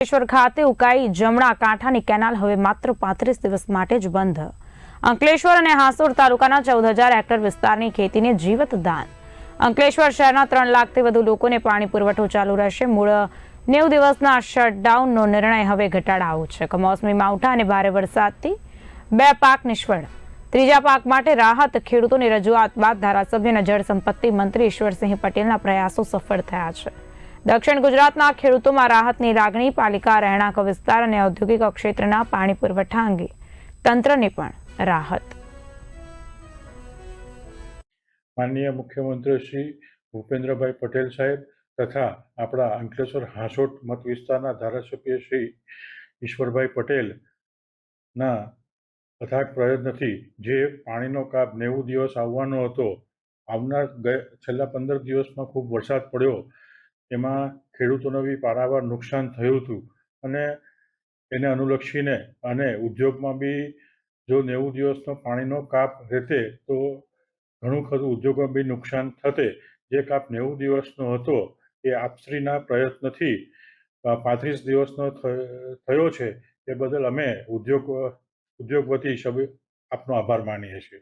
અંકલેશ્વર ખાતે ઉકાઈ જમણા કાંઠાની કેનાલ હવે માત્ર પાંત્રીસ દિવસ માટે જ બંધ. અંકલેશ્વર અને હાંસોડ તાલુકાના ચૌદ હજાર હેક્ટર વિસ્તારની ખેતીને જીવત દાન. અંકલેશ્વર શહેરના ત્રણ લાખથી વધુ લોકોને પાણી પુરવઠો ચાલુ રહેશે. મૂળ નેવ દિવસના શટડાઉનનો નિર્ણય હવે ઘટાડાયો છે. કમોસમી માવઠા અને ભારે વરસાદથી બે પાક નિષ્ફળ. ત્રીજા પાક માટે રાહત ખેડૂતોની રજૂઆત બાદ ધારાસભ્ય અને જળ સંપત્તિ મંત્રી ઈશ્વરસિંહ પટેલના પ્રયાસો સફળ થયા છે. દક્ષિણ ગુજરાતના ખેડૂતોમાં રાહતની લાગણી, પાલિકા, રહેણાંક વિસ્તાર અને ઔદ્યોગિક ક્ષેત્રના પાણી પુરવઠા અંગે તંત્રને પણ રાહત. માનનીય મુખ્યમંત્રી શ્રી ભૂપેન્દ્રભાઈ પટેલ સાહેબ તથા આપણા અંકલેશ્વર હાંસોટ મત વિસ્તારના ધારાસભ્ય શ્રી ઈશ્વરભાઈ પટેલના અથાગ પ્રયત્નથી જે પાણીનો કાપ નેવું દિવસ આવવાનો હતો, આવનાર છેલ્લા પંદર દિવસમાં ખૂબ વરસાદ પડ્યો. એમાં ખેડૂતોને બી પારાવાર નુકસાન થયું હતું. અને એને અનુલક્ષીને અને ઉદ્યોગમાં બી જો નેવું દિવસનો પાણીનો કાપ રહેતે તો ઘણું ખરું ઉદ્યોગમાં બી નુકસાન થતે. જે કાપ નેવું દિવસનો હતો એ આપશ્રીના પ્રયત્નથી પાંત્રીસ દિવસનો થયો છે. એ બદલ અમે ઉદ્યોગ ઉદ્યોગપતિ હિસાબે આપનો આભાર માનીએ છીએ.